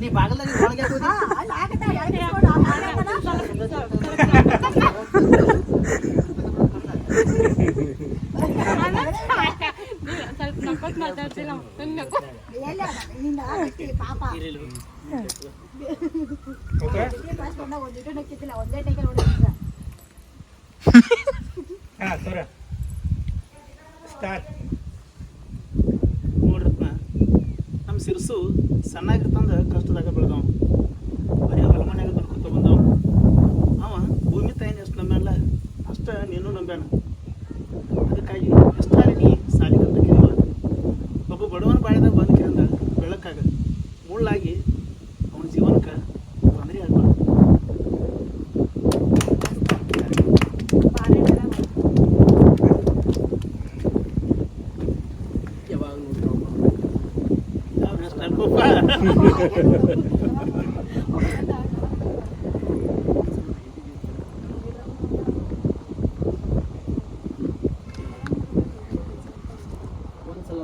ನೀ ಬಾಗಲ್ದಾಗ ಒಳಗೆ. ಸ್ವಲ್ಪ ನಕ್ಕೊತ್ ಮಾತಾಡ್ತಿಲ್ಲ ನಕ್ಕು ಪಾಪ ಇರ್ಲಿ. ಸಿರ್ಸು ಸಣ್ಣಾಗಿರ್ತಂದ ಕಷ್ಟದಾಗ ಬೆಳೆದವ ಬರೀ ಹೊಲ ಮನೆಯಾಗ ದುಡ್ಕೊತ ಬಂದವ ಅವ ಭೂಮಿ ತಾಯಿನ ಎಷ್ಟು ನಂಬ್ಯಾನಲ್ಲ, ಅಷ್ಟ ನೀನು ನಂಬ್ಯಾನ.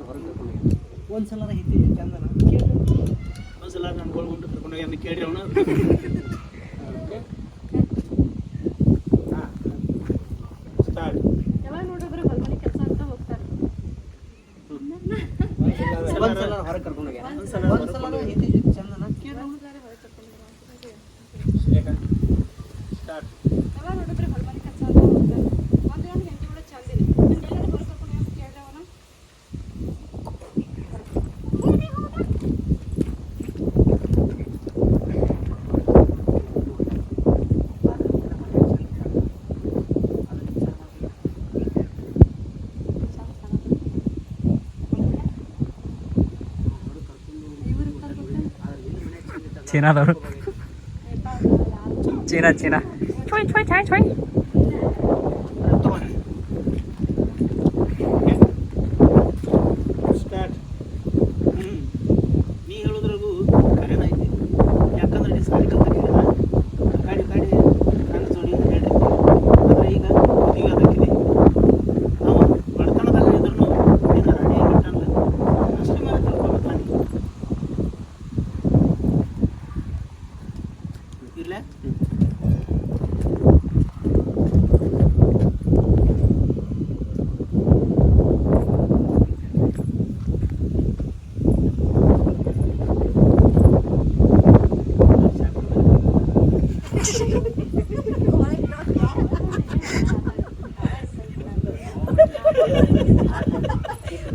ಹೊರಗೆ ಒಂದ್ಸಲ ಐತಿ ಚಂದನ ಒಂದ್ಸಲ ನಾನು ಗೋಳ್ಗುಂಡು ಕರ್ಕೊಂಡೋಗಿ ಅಂತ ಕೇಳಿ ಅವನು. ಒಂದ್ಸಲ ಹೊರಗೆ ಕರ್ಕೊಂಡು ಹೋಗ್ಯಾರ ಒಂದ್ಸಲ చీనా దొరు చీనా చీనా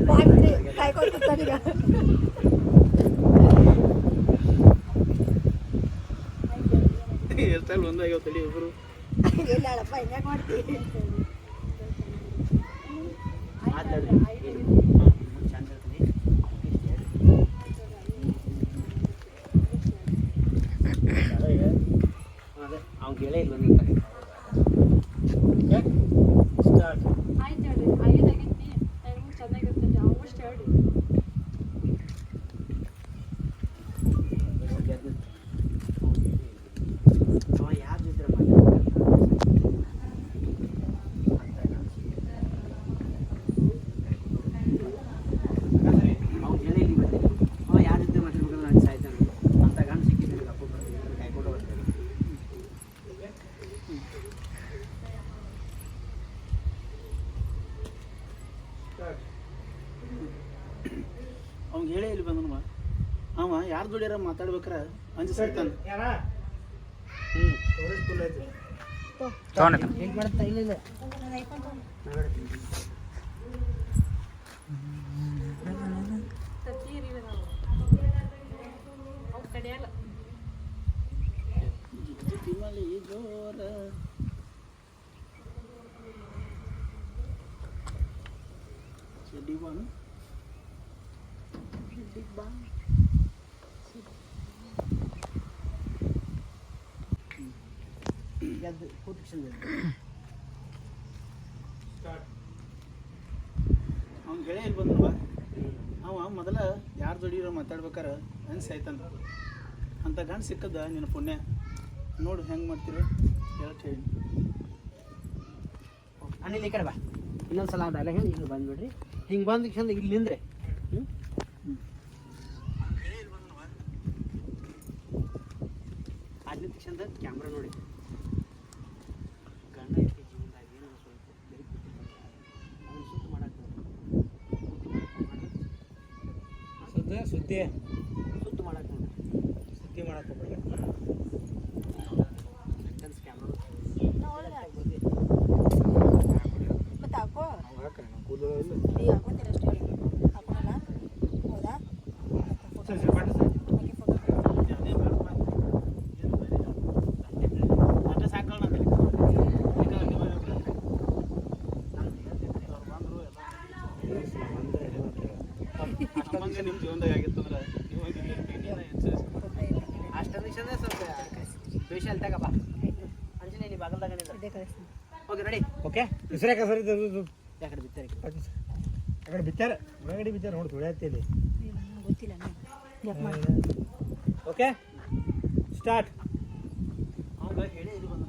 ಬಾಯ್ಬಿಟ್ರಿ ಕಾಯ್ಕೊತಿರ್ತಾನೀಗ ಎಷ್ಟಲ್ಲಿ ಒಂದಾಗ್ಯಾವ ತಲೆ ಇಬ್ಬರು ಎಲ್ಲಿ ಹೇಳಪ್ಪ ಹಿಂಗ್ಯಾಕ್ ಮಾಡ್ತಿ? ಬಂದನವ ಅವ ಯಾರ ದುಡಿಯಾರ ಮಾತಾಡ್ಬೇಕಾರ ಅಂಜಿ ಸಿಗ್ತಾನೆ ಜೋರ ಹ್ಞೂ ಬಾನು bang. ಅವ್ನ ಗೆಳೆಯ ಇಲ್ಲಿ ಬಂದವ ಅವ ಮೊದಲ ಯಾರ ಜೋಡಿರೋ ಮಾತಾಡ್ಬೇಕಾರ ಅನ್ಸಿ ಆಯ್ತಾನ ಅಂತ ಗಂಡು ಸಿಕ್ಕದ ನಿನ್ನ ಪುಣ್ಯ. ನೋಡು ಹೆಂಗೆ ಮಾಡ್ತೀರಿ ಹೇಳಕ್ ಹೇಳಿ ಅನಿಲ್ ಈ ಕಡೆ ಬಾ. ಇನ್ನೊಂದ್ಸಲ ಡೈಲಾಗ್ ಹೇಳಿ ಹಿಂಗೆ ಬಂದ್ಬಿಡ್ರಿ. ಹಿಂಗೆ ಬಂದ್ ಇಲ್ಲಿಂದ್ರೆ ಇಲ್ಲಿ ನಿಂದ್ರೆ ಹ್ಞೂ ಆ್ಯಕ್ಷನ್ದ ಕ್ಯಾಮ್ರಾ ನೋಡಿ ಗಂಡ ಐತಿ ಜೀವನದಾಗ ಏನೋ ಸ್ವಲ್ಪ ಬೆರಿಕ್ ಬಿಟ್ಟಿರ್ತಾನೆ. ಅದನ್ನ ಸುತ್ತು ಮಾಡಕ್ಕೆ ಸುದ್ದಿ? ಸುದ್ದಿ ಸುತ್ತು ಮಾಡಕ್ಕೆ ಸುದ್ದಿ ಮಾಡಕ್ಕೆ ಹೋಗ್ಬೇಡ. ಜೀವನದಾಗ ನೀನೇ ಹೆಚ್ಚು ಅಷ್ಟು ನಿಮಿಷನೇ ಸ್ವಲ್ಪ ಸ್ಪೆಷಲ್ ತಗಪ್ಪ. ಅಂಜನೇ ನೀ ಬಾಗಲ್ದಾಗ ಓಕೆ ರೆಡಿ ಓಕೆ ಹೆಸರೇ ಸರಿ ಯಾಕಡೆ ಬಿತ್ತಾರೆ. ಆ ಕಡೆ ಬಿತ್ತಾರ ಒಳಗಡೆ ಬಿತ್ತಾರ ನೋಡಿ ಇಲ್ಲ, ಗೊತ್ತಿಲ್ಲ ಓಕೆ ಸ್ಟಾರ್ಟ್. ಅವಾಗ ಹೇಳಿ ಇದು ಬಂದ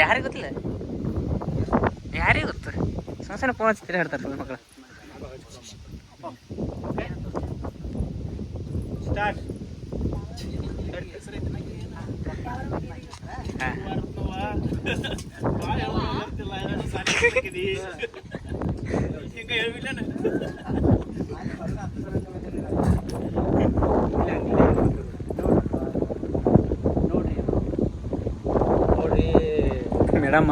ಯಾರಿಗೆ ಗೊತ್ತಿಲ್ಲ? ಯಾರಿಗೆ ಗೊತ್ತು? ಸಣ್ಣ ಸಣ್ಣ ಫೋನ್ ಹಚ್ಚಿದ್ರೆ ಹೇಳ್ತಾರೆ ಮಕ್ಕಳು. ಸ್ಟಾರ್ಟ್ ಹಿಂಗ ಹೇಳ್ಬಿಡ್ಲೇನ ಮೇಡಮ್ಮ